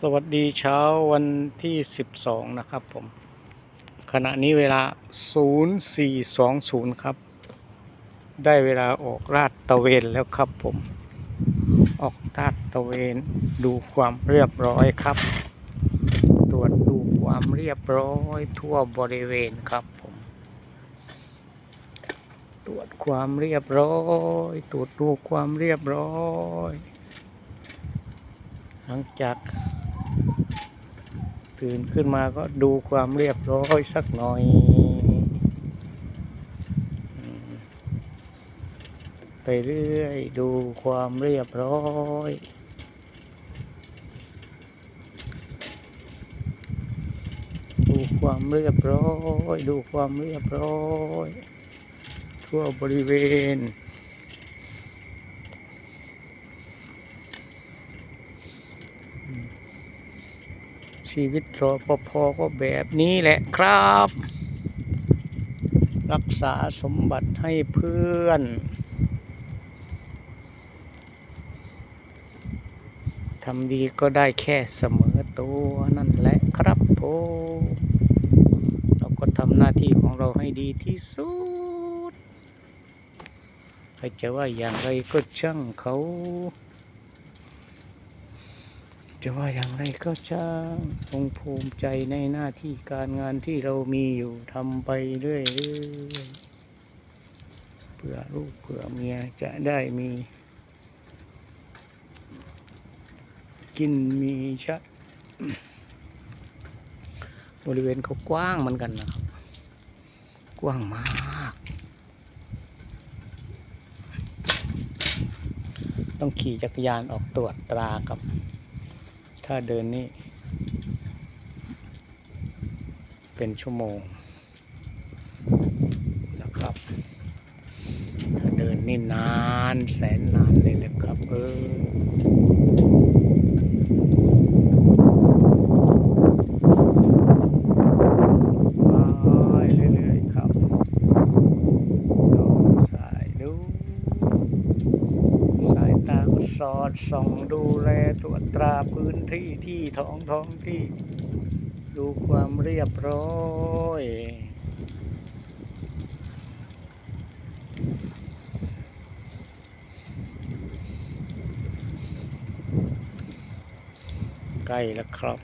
สวัสดีเช้าวันที่ 12 นะครับผม ขณะนี้เวลา 0420 ครับ ได้เวลาออกราดตะเวนแล้วครับผม ออกราดตะเวนดูความเรียบร้อยครับ ตรวจดูความเรียบร้อยทั่วบริเวณครับผม ตรวจความเรียบร้อย ตรวจดูความเรียบร้อยหลังจาก ตื่นขึ้นมาก็ดูความเรียบร้อยสักหน่อยไปเรื่อยดูความเรียบร้อยดูความเรียบร้อย ดูความเรียบร้อย ทั่วบริเวณ ชีวิตรอปภก็แบบนี้แหละครับ รักษาสมบัติให้เพื่อน ทำดีก็ได้แค่เสมอตัวนั่นแหละครับผมเราก็ทำหน้าที่ของเราให้ดีที่สุดใครจะว่าอย่างไรก็ช่างเขา จะว่าอย่างไรก็ช่างจงภูมิใจในหน้าที่การงานที่เรามีอยู่ทำไปเรื่อยๆเพื่อลูกเพื่อเมียจะได้มี กินมีชะบริเวณเขากว้างเหมือนกันนะครับ กว้างมาก ต้องขี่จักรยานออกตรวจตราครับ ถ้าเดินนี่ เป็นชั่วโมงนะครับ ถ้าเดินนี่นานแสนนานเลยนะครับ เออ ไปเรื่อยๆครับดูสายดู สายตาก็ สอดส่องดูแลตรวจตราพื้นที่ที่ท้องท้องที่ ดูความเรียบร้อยใกล้แล้วครับ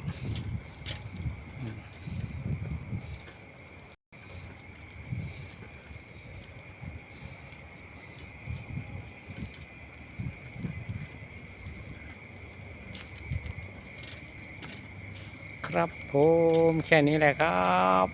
ครับผมแค่นี้แหละครับ